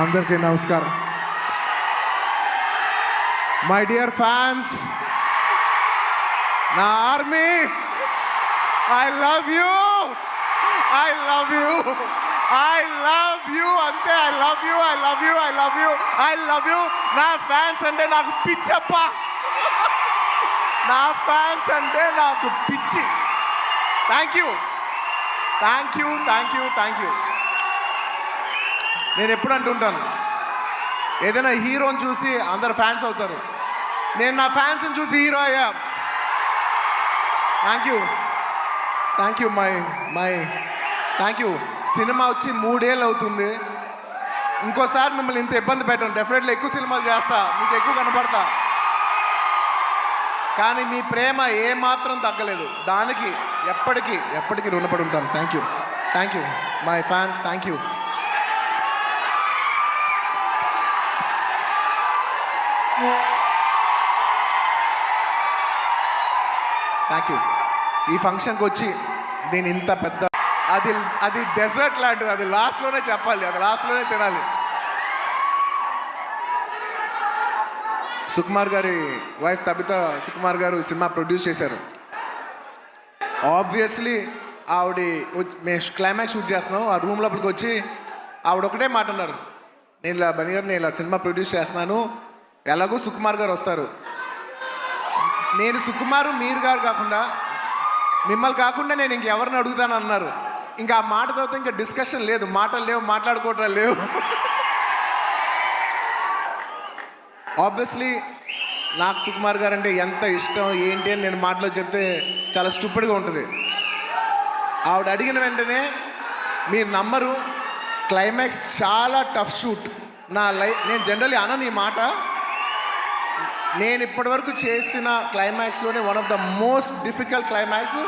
అందరికీ నమస్కారం. My dear fans నా army I love you I love you I love you అంతే I love you I love you I love you I love you నా fans అంటే నాకు పిచ్చప్ప. నా ఫ్యాన్స్ అంటే నాకు పిచ్చి. Thank you thank you thank you thank you నేను ఎప్పుడు అంటుంటాను. ఏదైనా హీరోని చూసి అందరు ఫ్యాన్స్ అవుతారు. నేను నా ఫ్యాన్స్ని చూసి హీరో అయ్యా. Thank you thank you my my thank you cinema వచ్చి మూడేళ్ళు అవుతుంది. ఇంకోసారి మిమ్మల్ని ఇంత ఇబ్బంది పెట్టను. డెఫినెట్లీ ఎక్కువ సినిమాలు చేస్తా. మీకు ఎక్కువ కనపడతా. కానీ మీ ప్రేమ ఏమాత్రం తగ్గలేదు. దానికి ఎప్పటికీ ఎప్పటికీ రుణపడి ఉంటాను. Thank you thank you my fans thank you thank you ఈ ఫంక్షన్కి వచ్చి దీని ఇంత పెద్ద అది అది డెజర్ట్ లాంటిది. అది లాస్ట్లోనే చెప్పాలి. అది లాస్ట్లోనే తినాలి. సుకుమార్ గారి వైఫ్ తబిత సుకుమార్ గారు సినిమా ప్రొడ్యూస్ చేశారు. ఆబ్వియస్లీ ఆవిడ మేము క్లైమాక్స్ షూట్ చేస్తున్నాం. ఆ రూమ్ లోపలికి వచ్చి ఆవిడ ఒకటే మాట అన్నారు. నేను ఇలా బని గారు నేను ఇలా సినిమా ప్రొడ్యూస్ చేస్తున్నాను. ఎలాగో సుకుమార్ గారు వస్తారు. నేను సుకుమారు మీరు గారు కాకుండా మిమ్మల్ని కాకుండా నేను ఇంకెవరిని అడుగుతాను అన్నారు. ఇంకా ఆ మాట తర్వాత ఇంకా డిస్కషన్ లేదు. మాటలు లేవు మాట్లాడుకోవటం లేవు. ఆబ్వియస్లీ నాకు సుకుమార్ గారు అంటే ఎంత ఇష్టం ఏంటి అని నేను మాటలో చెప్తే చాలా స్టూపిడ్గా ఉంటుంది. ఆవిడ అడిగిన వెంటనే మీరు నమ్మరు క్లైమాక్స్ చాలా టఫ్ షూట్ నా లైఫ్ నేను జనరల్లీ అనను ఈ మాట. నేను ఇప్పటివరకు చేసిన క్లైమాక్స్లోనే one of the most difficult climax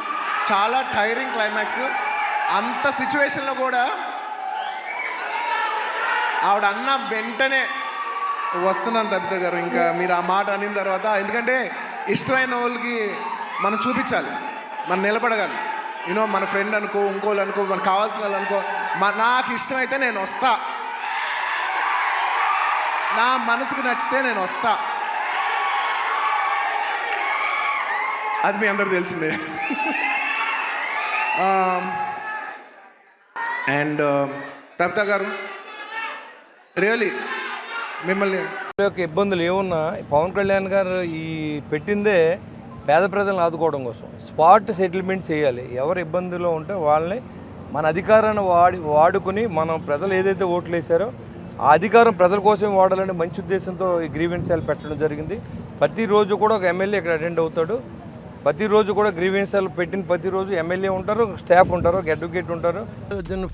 చాలా టైరింగ్ క్లైమాక్స్ అంత సిచ్యువేషన్లో కూడా ఆవిడ అన్న వెంటనే వస్తున్నాను తబిత గారు ఇంకా మీరు ఆ మాట అనిన తర్వాత ఎందుకంటే ఇష్టమైన వాళ్ళకి మనం చూపించాలి మనం నిలబడగాలి. యూనో మన ఫ్రెండ్ అనుకో ఇంకోళ్ళు అనుకో మనకు కావాల్సిన వాళ్ళు అనుకో మా నాకు ఇష్టమైతే నేను వస్తా. నా మనసుకు నచ్చితే నేను వస్తా. అది మీ అందరు తెలిసిందే. Um, అండ్ um, తప్తా గారు రియలీ మిమ్మల్ని యొక్క ఇబ్బందులు ఏమున్నా పవన్ కళ్యాణ్ గారు ఈ పెట్టిందే పేద ప్రజలను ఆదుకోవడం కోసం. స్పాట్ సెటిల్మెంట్ చేయాలి. ఎవరు ఇబ్బందులో ఉంటే వాళ్ళని మన అధికారాన్ని వాడి వాడుకుని మనం ప్రజలు ఏదైతే ఓట్లు వేశారో ఆ అధికారం ప్రజల కోసం వాడాలని మంచి ఉద్దేశంతో ఈ గ్రీవెన్స్ పెట్టడం జరిగింది. ప్రతిరోజు కూడా ఒక ఎమ్మెల్యే ఇక్కడ అటెండ్ అవుతాడు. ప్రతిరోజు కూడా గ్రీవెన్స్ పెట్టిన ప్రతిరోజు ఎమ్మెల్యే ఉంటారు స్టాఫ్ ఉంటారు ఒక అడ్వకేట్ ఉంటారు.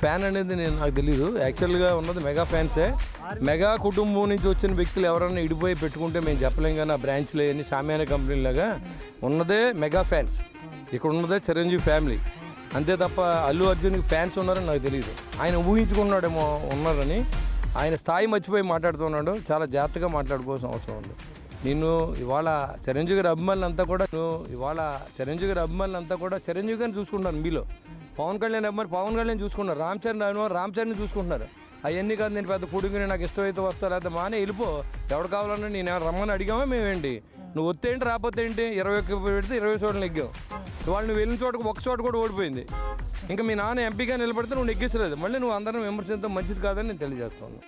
ఫ్యాన్ అనేది నేను నాకు తెలియదు యాక్చువల్గా ఉన్నది మెగా ఫ్యాన్సే. మెగా కుటుంబం నుంచి వచ్చిన వ్యక్తులు ఎవరైనా ఇడిపోయి పెట్టుకుంటే మేము చెప్పలేం కానీ ఆ బ్రాంచ్లు అన్ని సామాన్య కంపెనీలాగా ఉన్నదే మెగా ఫ్యాన్స్. ఇక్కడ ఉన్నదే చిరంజీవి ఫ్యామిలీ అంతే తప్ప అల్లు అర్జున్కి ఫ్యాన్స్ ఉన్నారని నాకు తెలియదు ఆయన ఊహించుకున్నాడేమో ఉన్నారని. ఆయన స్థాయి మర్చిపోయి మాట్లాడుతున్నాడు. చాలా జాగ్రత్తగా మాట్లాడుకోవాల్సిన అవసరం ఉంది. నిన్ను ఇవాళ చిరంజీవి గారి అభిమానులు అంతా కూడా నువ్వు ఇవాళ చిరంజీవి గారి అభిమానులు అంతా కూడా చిరంజీవి గారిని చూసుకుంటాను మీలో. పవన్ కళ్యాణ్ అభిమాని పవన్ కళ్యాణ్ చూసుకుంటారు రామ్ చరణ్ అభిమాని రామ్ చరణ్ చూసుకుంటున్నారు. అవన్నీ కాదు నేను పెద్ద కొడుకుని నాకు ఇష్టమైతే వస్తా లేకపోతే మానే వెళ్ళిపో. ఎవడు కావాలన్నా నేను రమ్మని అడిగామా మేమేంటి? నువ్వు వస్తే ఏంటి రాకపోతే ఏంటి? ఇరవై ఒక్క పెడితే ఇరవై చోట్ల నెగ్గావు. ఇవాళ నువ్వు వెళ్ళిన చోటకు ఒక చోట కూడా ఓడిపోయింది. ఇంకా మీ నాన్న ఎంపీగా నిలబడితే నువ్వు నెగ్గేసలేదు మళ్ళీ నువ్వు అందరం విమర్శించడం మంచిది కాదని నేను తెలియజేస్తాను